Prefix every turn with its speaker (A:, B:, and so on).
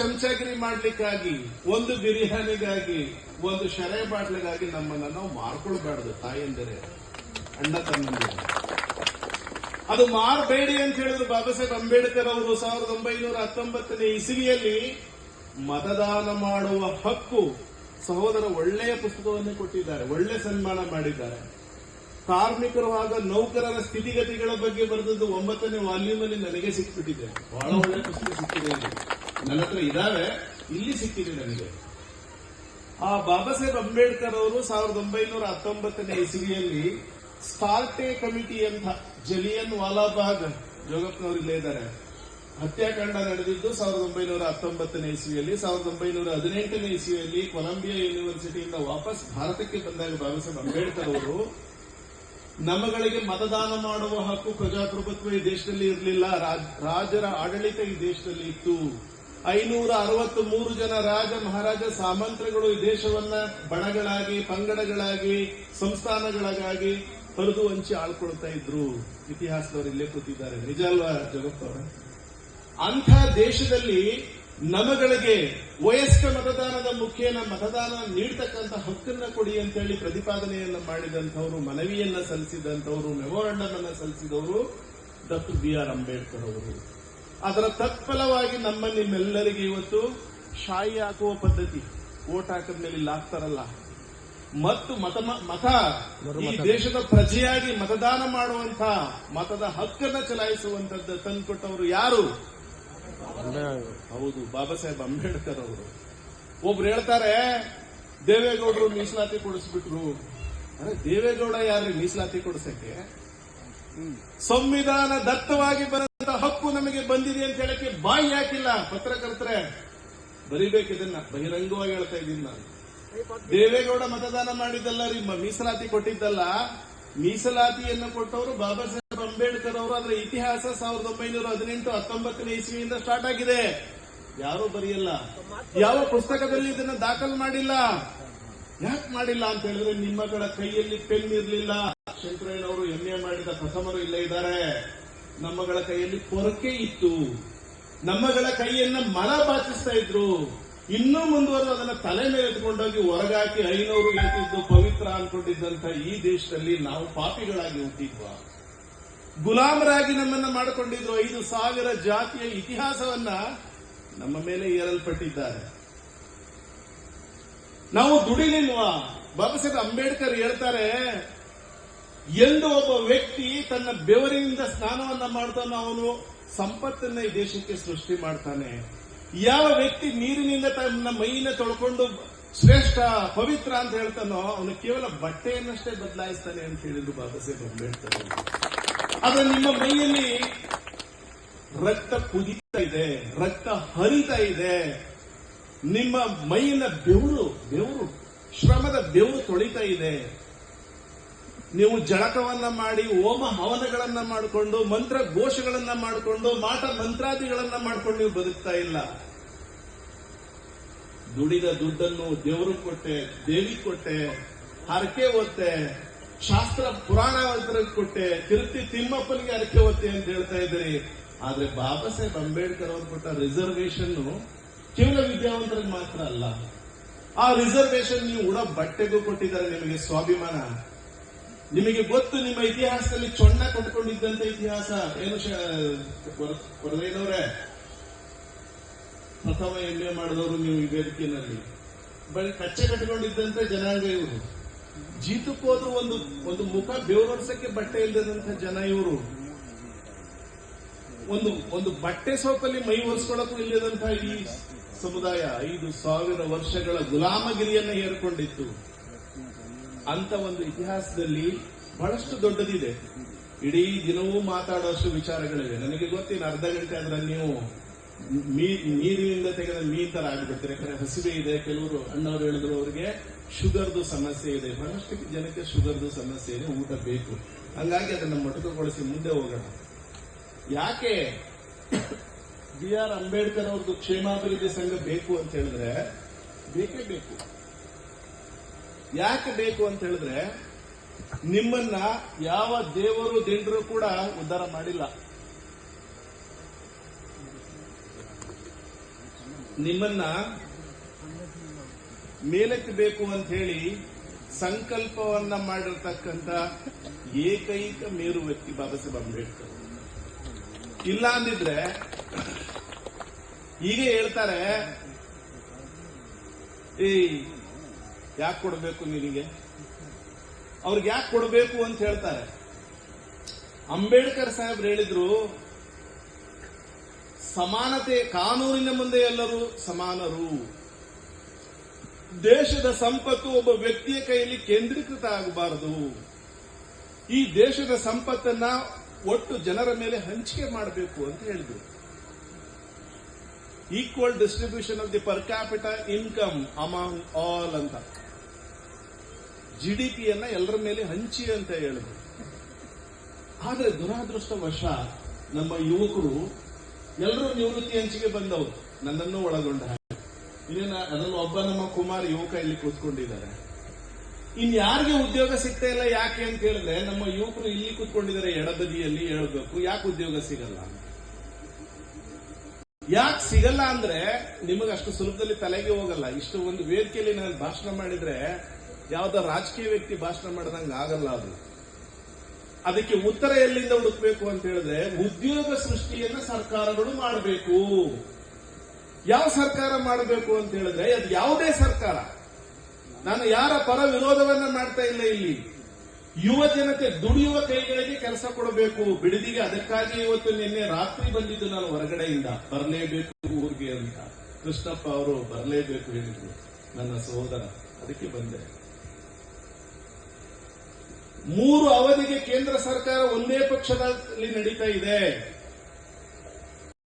A: ಚಮಚಾಗಿರಿ ಮಾಡ್ಲಿಕ್ಕಾಗಿ, ಒಂದು ಬಿರಿಯಾನಿಗಾಗಿ ಒಂದು ಶರೆ ಬಾಟ್ಲಿಗಾಗಿ ನಮ್ಮನ್ನ ನಾವು ಮಾರ್ಕೊಳ್ಬಾರ್ದು ತಾಯಿಯಂದರೆ ಅಣ್ಣ ತಮ್ಮಂದಿರ. ಅದು ಮಾರಬೇಡಿ ಅಂತ ಹೇಳಿದ್ರು ಬಾಬಾ ಸಾಹೇಬ್ ಅಂಬೇಡ್ಕರ್ ಅವರು ಸಾವಿರದ ಒಂಬೈನೂರ ಹತ್ತೊಂಬತ್ತನೇ ಇಸವಿಯಲ್ಲಿ ಮತದಾನ ಮಾಡುವ ಹಕ್ಕು ಸಹೋದರ ಒಳ್ಳೆಯ ಪುಸ್ತಕವನ್ನು ಕೊಟ್ಟಿದ್ದಾರೆ, ಒಳ್ಳೆ ಸನ್ಮಾನ ಮಾಡಿದ್ದಾರೆ. ಕಾರ್ಮಿಕರು ಆಗ ನೌಕರರ ಸ್ಥಿತಿಗತಿಗಳ ಬಗ್ಗೆ ಬರೆದದ್ದು ಒಂಬತ್ತನೇ ವಾಲ್ಯೂಮ್ ಅಲ್ಲಿ ನನಗೆ ಸಿಕ್ಬಿಟ್ಟಿದೆ. ಬಹಳ ಒಳ್ಳೆ ಪುಸ್ತಕ ಸಿಕ್ಕಿದೆ ನನ್ನ ಹತ್ರ ಇದಾವೆ, ಇಲ್ಲಿ ಸಿಕ್ಕಿದೆ ನನಗೆ. ಆ ಬಾಬಾ ಸಾಹೇಬ್ ಅಂಬೇಡ್ಕರ್ ಅವರು ಸಾವಿರದ ಒಂಬೈನೂರ ಹತ್ತೊಂಬತ್ತನೇ ಇಸವಿಯಲ್ಲಿ ಸ್ಪಾರ್ಟೆ ಕಮಿಟಿ ಅಂತ ಜಲಿಯನ್ ವಾಲಾಬಾಗ್ ಜೋಗಪ್ಪನವರು ಇಲ್ಲೇ ಇದ್ದಾರೆ. ಹತ್ಯಾಕಾಂಡ ನಡೆದಿದ್ದು ಸಾವಿರದ ಒಂಬೈನೂರ ಹತ್ತೊಂಬತ್ತನೇ ಇಸ್ವಿಯಲ್ಲಿ, ಸಾವಿರದ ಒಂಬೈನೂರ ಹದಿನೆಂಟನೇ ಇಸ್ವಿಯಲ್ಲಿ ಕೊಲಂಬಿಯಾ ಯೂನಿವರ್ಸಿಟಿಯಿಂದ ವಾಪಸ್ ಭಾರತಕ್ಕೆ ಬಂದಾಗ ಬಾಬಾ ಸಾಹೇಬ್ ಅಂಬೇಡ್ಕರ್ ಅವರು, ನಮಗಳಿಗೆ ಮತದಾನ ಮಾಡುವ ಹಕ್ಕು ಪ್ರಜಾಪ್ರಭುತ್ವ ಈ ದೇಶದಲ್ಲಿ ಇರಲಿಲ್ಲ ರಾಜರ ಆಡಳಿತ ಈ ದೇಶದಲ್ಲಿ ಇತ್ತು. ಐನೂರ ಅರವತ್ತು ಮೂರು ಜನ ರಾಜ ಮಹಾರಾಜ ಸಾಮಂತ್ರಿಗಳು ಈ ದೇಶವನ್ನ ಬಣಗಳಾಗಿ, ಪಂಗಡಗಳಾಗಿ, ಸಂಸ್ಥಾನಗಳಾಗಿ ಹರಿದು ಹಂಚಿ ಆಳ್ಕೊಳ್ತಾ ಇದ್ರು. ಇತಿಹಾಸದವರು ಇಲ್ಲೇ ಕೂತಿದ್ದಾರೆ. ನಿಜ ಅಲ್ವಾ ಜಗತ್ತವರ ಅಂಥ ದೇಶದಲ್ಲಿ ನಮಗಳಿಗೆ ವಯಸ್ಕ ಮತದಾನದ ಮುಖೇನ ಮತದಾನ ನೀಡ್ತಕ್ಕಂಥ ಹಕ್ಕನ್ನ ಕೊಡಿ ಅಂತೇಳಿ ಪ್ರತಿಪಾದನೆಯನ್ನ ಮಾಡಿದಂಥವರು, ಮನವಿಯನ್ನ ಸಲ್ಲಿಸಿದಂಥವರು, ಮೆಮೋರಾಂಡಮ್ ಅನ್ನ ಸಲ್ಲಿಸಿದವರು ಡಾಕ್ಟರ್ ಬಿ ಆರ್ ಅಂಬೇಡ್ಕರ್ ಅವರು. ಅದರ ತತ್ಫಲವಾಗಿ ನಮ್ಮ ನಿಮ್ಮೆಲ್ಲರಿಗೆ ಇವತ್ತು ಶಾಯಿ ಹಾಕುವ ಪದ್ಧತಿ. ಓಟ್ ಹಾಕಿದ ಮೇಲೆ ಇಲ್ಲಿ ಹಾಕ್ತಾರಲ್ಲ. ಮತ್ತು ಮತ ಮತ ಈ ದೇಶದ ಪ್ರಜೆಯಾಗಿ ಮತದಾನ ಮಾಡುವಂತ ಮತದ ಹಕ್ಕನ್ನ ಚಲಾಯಿಸುವಂತದ್ದು ತಂದುಕೊಟ್ಟವರು ಯಾರು? ಹೌದು ಬಾಬಾ ಸಾಹೇಬ್ ಅಂಬೇಡ್ಕರ್ ಅವರು. ಒಬ್ರು ಹೇಳ್ತಾರೆ ದೇವೇಗೌಡರು ಮೀಸಲಾತಿ ಕೊಡಿಸ್ಬಿಟ್ರು. ಅಂದ್ರೆ ದೇವೇಗೌಡ ಯಾರು ಮೀಸಲಾತಿ ಕೊಡಿಸಕ್ಕೆ? ಸಂವಿಧಾನ ದತ್ತವಾಗಿ ಬರಂತ ಹಕ್ಕು ನಮಗೆ ಬಂದಿದೆ ಅಂತ ಹೇಳಕ್ಕೆ ಬಾಯಿ ಯಾಕಿಲ್ಲ ಪತ್ರಕರ್ತರೆ, ಬರಿಬೇಕು ಇದನ್ನ. ಬಹಿರಂಗವಾಗಿ ಹೇಳ್ತಾ ಇದ್ದೀನಿ ನಾನು. ದೇವೇಗೌಡ ಮತದಾನ ಮಾಡಿದ್ದಲ್ಲ ರೀ ಮೀಸಲಾತಿ ಕೊಟ್ಟಿದ್ದಲ್ಲ. ಮೀಸಲಾತಿಯನ್ನು ಕೊಟ್ಟವರು ಬಾಬಾ ಸಾಹೇಬ್ ಅಂಬೇಡ್ಕರ್ ಅವರು. ಅದರ ಇತಿಹಾಸ ಸಾವಿರದ ಒಂಬೈನೂರ ಹದಿನೆಂಟು, ಹತ್ತೊಂಬತ್ತನೇ ಇಸ್ವಿಯಿಂದ ಸ್ಟಾರ್ಟ್ ಆಗಿದೆ. ಯಾರೂ ಬರೆಯಲ್ಲ. ಯಾವ ಪುಸ್ತಕದಲ್ಲಿ ಇದನ್ನ ದಾಖಲು ಮಾಡಿಲ್ಲ? ಯಾಕೆ ಮಾಡಿಲ್ಲ ಅಂತ ಹೇಳಿದ್ರೆ ನಿಮ್ಮಗಳ ಕೈಯಲ್ಲಿ ಪೆನ್ ಇರಲಿಲ್ಲ. ಶಂಕರಯ್ಯನವರು ಎಂ ಎ ಮಾಡಿದ ಪ್ರಥಮರು ಇಲ್ಲೇ ಇದ್ದಾರೆ. ನಮ್ಮಗಳ ಕೈಯಲ್ಲಿ ಕೊರಕೆ ಇತ್ತು. ನಮ್ಮಗಳ ಕೈಯನ್ನ ಮಲ ಬಾಚಿಸ್ತಾ ಇದ್ರು. ಇನ್ನೂ ಮುಂದುವರೆದು ಅದನ್ನ ತಲೆ ಮೇಲೆ ಎತ್ಕೊಂಡೋಗಿ ಹೊರಗಾಕಿ ಐನೂರು ಎತ್ತಿದ್ದು ಪವಿತ್ರ ಅನ್ಕೊಂಡಿದ್ದಂತ ಈ ದೇಶದಲ್ಲಿ ನಾವು ಪಾಪಿಗಳಾಗಿ ಹುಟ್ಟಿದ್ವಾ. ಗುಲಾಮರಾಗಿ ನಮ್ಮನ್ನ ಮಾಡಿಕೊಂಡಿದ್ರು ಐದು ಸಾವಿರ ಜಾತಿಯ ಇತಿಹಾಸವನ್ನ ನಮ್ಮ ಮೇಲೆ ಏರಲ್ಪಟ್ಟಿದ್ದಾರೆ. ನಾವು ದುಡಿಲಿಲ್ವಾ? ಬಾಬಾ ಸಾಹೇಬ್ ಅಂಬೇಡ್ಕರ್ ಹೇಳ್ತಾರೆ ಎಂದು ಒಬ್ಬ ವ್ಯಕ್ತಿ ತನ್ನ ಬೆವರಿನಿಂದ ಸ್ನಾನವನ್ನ ಮಾಡ್ತಾನೋ ಅವನು ಸಂಪತ್ತನ್ನ ಈ ದೇಶಕ್ಕೆ ಸೃಷ್ಟಿ ಮಾಡ್ತಾನೆ. ಯಾವ ವ್ಯಕ್ತಿ ನೀರಿನಿಂದ ತನ್ನ ಮೈನ ತೊಳ್ಕೊಂಡು ಶ್ರೇಷ್ಠ, ಪವಿತ್ರ ಅಂತ ಹೇಳ್ತಾನೋ ಅವನು ಕೇವಲ ಬಟ್ಟೆಯನ್ನಷ್ಟೇ ಬದಲಾಯಿಸ್ತಾನೆ ಅಂತ ಹೇಳಿದ್ರು ಬಾಬಾ ಸಾಹೇಬ್ ಅಂಬೇಡ್ಕರ್. ಆದ್ರೆ ನಿಮ್ಮ ಮೈಯಲ್ಲಿ ರಕ್ತ ಕುದೀತಾ ಇದೆ, ರಕ್ತ ಹರಿತಾ ಇದೆ. ನಿಮ್ಮ ಮೈಯಿನ ಬೆವರು ಬೆವರು, ಶ್ರಮದ ಬೆವರು ತೊಳಿತಾ ಇದೆ. ನೀವು ಜಳಕವನ್ನ ಮಾಡಿ ಓಮ ಹವನಗಳನ್ನ ಮಾಡಿಕೊಂಡು, ಮಂತ್ರ ಘೋಷಗಳನ್ನ ಮಾಡಿಕೊಂಡು, ಮಾಟ ಮಂತ್ರಾದಿಗಳನ್ನ ಮಾಡ್ಕೊಂಡು ನೀವು ಬದುಕ್ತಾ ಇಲ್ಲ. ದುಡಿದ ದುಡ್ಡನ್ನು ದೇವರು ಕೊಟ್ಟೆ, ದೇವಿ ಕೊಟ್ಟೆ, ಹರಕೆ ಒತ್ತೆ ಶಾಸ್ತ್ರ ಪುರಾಣ ಕೊಟ್ಟೆ ತಿರುತಿ ತಿಮ್ಮಪ್ಪನಿಗೆ ಹರಕೆ ಒತ್ತೆ ಅಂತ ಹೇಳ್ತಾ ಇದ್ದೀರಿ. ಆದ್ರೆ ಬಾಬಾ ಸಾಹೇಬ್ ಅಂಬೇಡ್ಕರ್ ಅವರು ಕೊಟ್ಟ ರಿಸರ್ವೇಶನ್ ಕೇವಲ ವಿದ್ಯಾವಂತರಿಗೆ ಮಾತ್ರ ಅಲ್ಲ. ಆ ರಿಸರ್ವೇಶನ್ ನೀವು ಉಡೋ ಬಟ್ಟೆಗೂ ಕೊಟ್ಟಿದ್ದಾರೆ ನಿಮಗೆ ಸ್ವಾಭಿಮಾನ. ನಿಮಗೆ ಗೊತ್ತು, ನಿಮ್ಮ ಇತಿಹಾಸದಲ್ಲಿ ಚೊಣ್ಣ ಕಟ್ಕೊಂಡಿದ್ದಂತ ಇತಿಹಾಸ. ಏನು ಕೊರದೇನವ್ರೆ ಪ್ರಥಮ ಎಂ ಎ ಮಾಡಿದವರು ನೀವು ಈ ವೇದಿಕೆಯಲ್ಲಿ. ಬರೀ ಕಚ್ಚೆ ಕಟ್ಕೊಂಡಿದ್ದಂತೆ ಜನಾಂಗ ಇವರು. ಜೀತಕ್ಕೋದ್ರು ಒಂದು ಒಂದು ಮುಖ ಬೆವರೋಡ್ಸಕ್ಕೆ ಬಟ್ಟೆ ಇಲ್ಲದಂತ ಜನ ಇವರು. ಒಂದು ಒಂದು ಬಟ್ಟೆ ಸೋಪಲ್ಲಿ ಮೈ ಒರೆಸ್ಕೊಳ್ಳಕ್ಕೂ ಇಲ್ಲದಂತ ಈ ಸಮುದಾಯ ಐದು ಸಾವಿರ ವರ್ಷಗಳ ಗುಲಾಮಗಿರಿಯನ್ನು ಏರ್ಕೊಂಡಿತ್ತು. ಅಂತ ಒಂದು ಇತಿಹಾಸದಲ್ಲಿ ಬಹಳಷ್ಟು ದೊಡ್ಡದಿದೆ. ಇಡೀ ದಿನವೂ ಮಾತಾಡುವಷ್ಟು ವಿಚಾರಗಳಿವೆ. ನನಗೆ ಗೊತ್ತಿನ ಅರ್ಧ ಗಂಟೆ ಅದರಲ್ಲಿ ನೀವು ನೀರಿನಿಂದ ತೆಗೆದ ಮೀನ್ ತರ ಆಗ್ಬಿಡ್ತಾರೆ. ಯಾಕಂದ್ರೆ ಹಸಿವೆ ಇದೆ, ಕೆಲವರು ಅಣ್ಣವರು ಹೇಳಿದ್ರು ಅವರಿಗೆ ಶುಗರ್ದು ಸಮಸ್ಯೆ ಇದೆ. ಬಹಳಷ್ಟು ಜನಕ್ಕೆ ಶುಗರ್ದು ಸಮಸ್ಯೆ ಇದೆ, ಊಟ ಬೇಕು. ಹಂಗಾಗಿ ಅದನ್ನು ಮೊಟಕುಗೊಳಿಸಿ ಮುಂದೆ ಹೋಗೋಣ. ಯಾಕೆ ಬಿ ಆರ್ ಅಂಬೇಡ್ಕರ್ ಅವ್ರದ್ದು ಕ್ಷೇಮಾಭಿವೃದ್ಧಿ ಸಂಘ ಬೇಕು ಅಂತ ಹೇಳಿದ್ರೆ, ಬೇಕೇ ಬೇಕು. ಯಾಕೆ ಬೇಕು ಅಂತ ಹೇಳಿದ್ರೆ, ನಿಮ್ಮನ್ನ ಯಾವ ದೇವರು, ದಿಂಡರು ಕೂಡ ಉದ್ಧಾರ ಮಾಡಿಲ್ಲ. ನಿಮ್ಮನ್ನ ಮೇಲಕ್ಕೆ ಬೇಕು ಅಂತ ಹೇಳಿ ಸಂಕಲ್ಪವನ್ನ ಮಾಡಿರ್ತಕ್ಕಂಥ ಏಕೈಕ ಮೇರು ವ್ಯಕ್ತಿ ಬಾಬಾ ಅಂಬೇಡ್ಕರ್. ಇಲ್ಲ ಅಂದಿದ್ರೆ, ಹೀಗೆ ಹೇಳ್ತಾರೆ ಏ ಯಾಕೆ ಕೊಡಬೇಕು ನಿನಗೆ? ಅವ್ರಿಗೆ ಯಾಕೆ ಕೊಡಬೇಕು ಅಂತ ಹೇಳ್ತಾರೆ. ಅಂಬೇಡ್ಕರ್ ಸಾಹೇಬ್ರು ಹೇಳಿದ್ರು, ಸಮಾನತೆ ಕಾನೂನಿನ ಮುಂದೆ ಎಲ್ಲರೂ ಸಮಾನರು. ದೇಶದ ಸಂಪತ್ತು ಒಬ್ಬ ವ್ಯಕ್ತಿಯ ಕೈಯಲ್ಲಿ ಕೇಂದ್ರೀಕೃತ ಆಗಬಾರದು. ಈ ದೇಶದ ಸಂಪತ್ತನ್ನ ಒಟ್ಟು ಜನರ ಮೇಲೆ ಹಂಚಿಕೆ ಮಾಡಬೇಕು ಅಂತ ಹೇಳಿದ್ರು. Equal distribution of the per capital income among all ಅಂತ. ಜಿಡಿಪಿಯನ್ನ ಎಲ್ಲರ ಮೇಲೆ ಹಂಚಿ ಅಂತ ಹೇಳಿದ್ರು. ಆದ್ರೆ ದುರಾದೃಷ್ಟವಶ ನಮ್ಮ ಯುವಕರು ಎಲ್ಲರೂ ನಿವೃತ್ತಿ ಹಂಚಿಗೆ ಬಂದವರು. ನನ್ನನ್ನು ಒಳಗೊಂಡ ಹಾಗೆ. ಇನ್ನೇನ ಒಬ್ಬ ನಮ್ಮ ಕುಮಾರ್ ಯುವಕ ಇಲ್ಲಿ ಕೂತ್ಕೊಂಡಿದ್ದಾರೆ. ಇನ್ ಯಾರಿಗೆ ಉದ್ಯೋಗ ಸಿಗ್ತಾ ಇಲ್ಲ ಯಾಕೆ ಅಂತ ಹೇಳಿದ್ರೆ, ನಮ್ಮ ಯುವಕರು ಇಲ್ಲಿ ಕೂತ್ಕೊಂಡಿದ್ದಾರೆ ಎಡಬದಿಯಲ್ಲಿ ಹೇಳ್ಬೇಕು, ಯಾಕೆ ಉದ್ಯೋಗ ಸಿಗಲ್ಲ? ಯಾಕೆ ಸಿಗಲ್ಲ ಅಂದ್ರೆ ನಿಮಗೆ ಅಷ್ಟು ಸುಲಭದಲ್ಲಿ ತಲೆಗೆ ಹೋಗಲ್ಲ. ಇಷ್ಟು ಒಂದು ವೇದಿಕೆಯಲ್ಲಿ ನಾನು ಭಾಷಣ ಮಾಡಿದ್ರೆ ಯಾವ್ದೋ ರಾಜಕೀಯ ವ್ಯಕ್ತಿ ಭಾಷಣ ಮಾಡಿದಂಗ ಆಗಲ್ಲ ಅದು. ಅದಕ್ಕೆ ಉತ್ತರ ಎಲ್ಲಿಂದ ಹುಡುಕ್ಬೇಕು ಅಂತ ಹೇಳಿದ್ರೆ ಉದ್ಯೋಗ ಸೃಷ್ಟಿಯನ್ನ ಸರ್ಕಾರಗಳು ಮಾಡಬೇಕು. ಯಾವ ಸರ್ಕಾರ ಮಾಡಬೇಕು ಅಂತ ಹೇಳಿದ್ರೆ ಅದು ಯಾವುದೇ ಸರ್ಕಾರ. ನಾನು ಯಾರ ಪರ ವಿರೋಧವನ್ನ ಮಾಡ್ತಾ ಇಲ್ಲ ಇಲ್ಲಿ. ಯುವ ಜನತೆ ದುಡಿಯುವ ಕೈಗಳಿಗೆ ಕೆಲಸ ಕೊಡಬೇಕು. ಬಿಡದಿಗೆ ಅದಕ್ಕಾಗಿ ಇವತ್ತು ನಿನ್ನೆ ರಾತ್ರಿ ಬಂದಿದ್ದು ನಾನು ಹೊರಗಡೆಯಿಂದ. ಬರಲೇಬೇಕು ಊರಿಗೆ ಅಂತ. ಕೃಷ್ಣಪ್ಪ ಅವರು ಬರಲೇಬೇಕು ಹೇಳಿದ್ರು. ನನ್ನ ಸಹೋದರ, ಅದಕ್ಕೆ ಬಂದೆ. ಮೂರು ಅವಧಿಗೆ ಕೇಂದ್ರ ಸರ್ಕಾರ ಒಂದೇ ಪಕ್ಷದಲ್ಲಿ ನಡೀತಾ ಇದೆ.